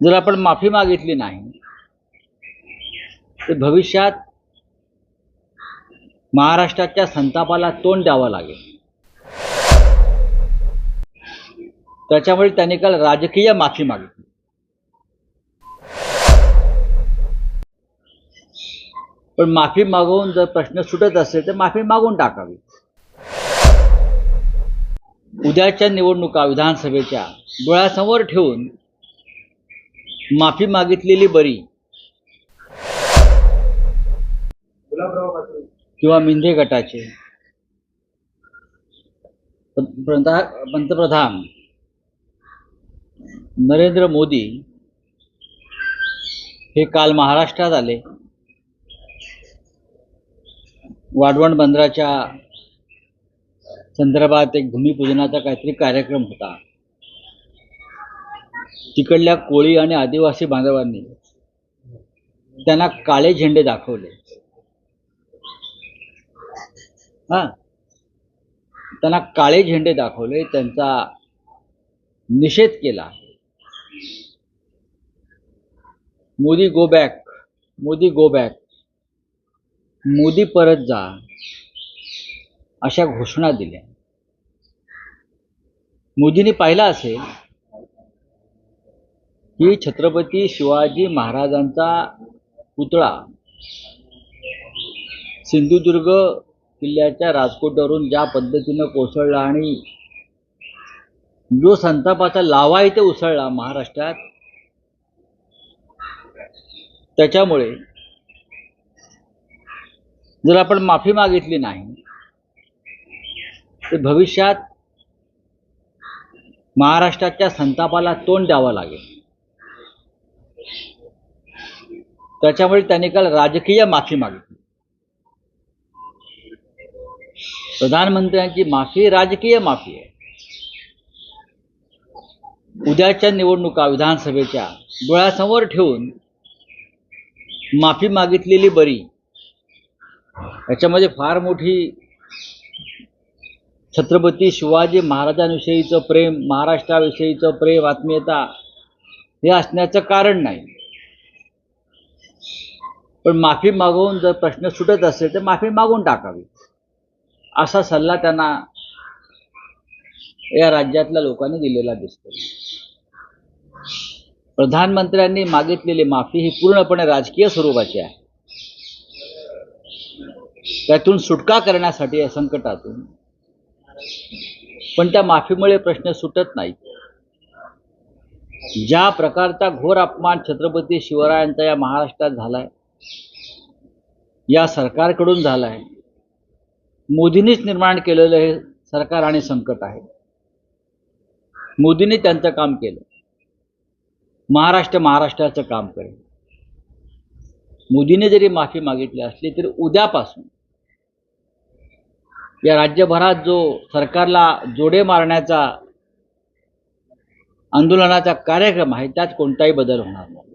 जर आपण माफी मागितली नाही तर भविष्यात महाराष्ट्राच्या संतापाला तोंड द्यावं लागेल. त्याच्यामुळे त्यांनी काल राजकीय माफी मागितली. पण माफी मागवून जर प्रश्न सुटत असेल तर माफी मागून टाकावी. उद्याच्या निवडणुका विधानसभेच्या डोळ्यासमोर ठेवून माफी मागितलेली बरी. किंवा मिंधे गटाचे. पंतप्रधान नरेंद्र मोदी हे काल महाराष्ट्रात आले. वाढवण बंदराच्या संदर्भात एक भूमिपूजनाचा काहीतरी कार्यक्रम होता. तिकडल्या कोळी आणि आदिवासी बांधवांनी त्यांना काळे झेंडे दाखवले. हा. त्यांना काळे झेंडे दाखवले त्यांचा निषेध केला. Modi go back Modi go back Modi परत जा अशा घोषणा दिल्या. मोदींनी पाहिलं असेल की छत्रपती शिवाजी महाराजांचा पुतळा सिंधुदुर्ग किल्ल्याच्या राजकोटवरून ज्या पद्धतीनं कोसळला आणि जो संतापाचा लावा इथे उसळला महाराष्ट्रात त्याच्यामुळे जर आपण माफी मागितली नाही तर भविष्यात महाराष्ट्राच्या संतापाला तोंड द्यावं लागेल. त्याच्यामुळे त्यांनी काल राजकीय माफी मागितली. प्रधानमंत्र्यांची माफी राजकीय माफी आहे. उद्याच्या निवडणुका विधानसभेच्या डोळ्यासमोर ठेवून माफी मागितलेली बरी. याच्यामध्ये फार मोठी छत्रपती शिवाजी महाराजांविषयीचं प्रेम महाराष्ट्राविषयीचं प्रेम आत्मीयता हे असण्याचं कारण नाही. पण माफी मागवून जर प्रश्न सुटत असेल तर माफी मागून टाकावी. असा सल्ला त्यांना या राज्यातल्या लोकांनी दिलेला दिसतो प्रधानमंत्र्यांनी मागितलेली माफी ही पूर्णपणे राजकीय स्वरूपाची आहे. त्यातून सुटका करण्यासाठी या संकटातून. पण त्या माफीमुळे प्रश्न सुटत नाहीत. ज्या प्रकारचा घोर अपमान छत्रपती शिवरायांचा या महाराष्ट्रात झालाय या सरकारकडून झालाय मोदींनीच निर्माण केलेलं हे सरकार आणि संकट आहे. मोदींनी त्यांचं काम केलं. महाराष्ट्र महाराष्ट्राचं काम करेल. मोदीने जरी माफी मागितली असली तरी उद्यापासून या राज्यभरात जो सरकारला जोडे मारण्याचा आंदोलनाचा कार्यक्रम आहे त्यात कोणताही बदल होणार नाही.